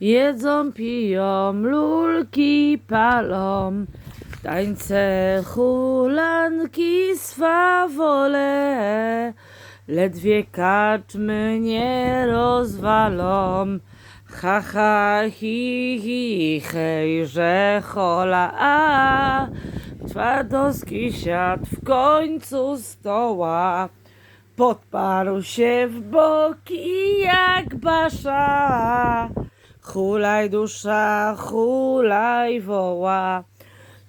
Jedzą, piją, lulki palą, tańce, hulanki, swawole, ledwie kaczmy nie rozwalą. Ha, ha, hi, hi, hej, że hola, a Twardowski siadł w końcu stoła. Podparł się w boki jak basza. Hulaj dusza, hulaj woła.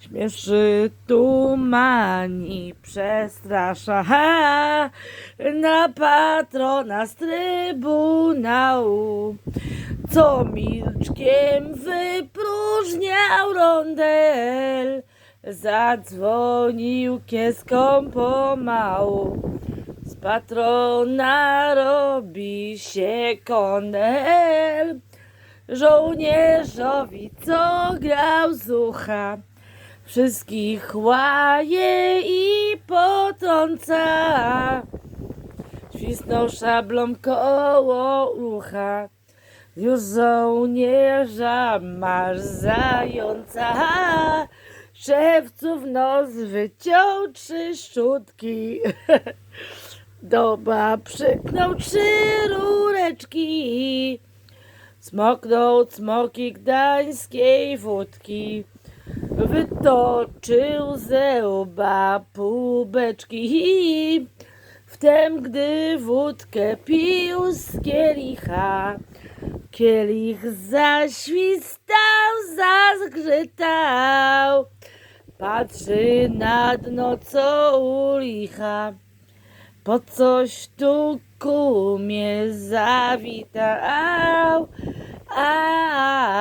Śmieszy tumani, przestrasza ha, na patrona z trybunału, co milczkiem wypróżniał rondel. Zadzwonił kieską pomału. Z patrona robi się konel. Żołnierzowi, co grał z ucha, wszystkich łaje i potrąca. Świsnął szablą koło ucha. Już żołnierza masz zająca. Szewców nos wyciął trzy szczotki. Doba przyknął trzy rureczki. Smoknął cmoki gdańskiej wódki. Wytoczył ze łba półbeczki. Wtem, gdy wódkę pił z kielicha, kielich zaświstał, zazgrzytał. Patrzy na dno, co u licha. Po coś tu kumie zawitał. 啊啊啊。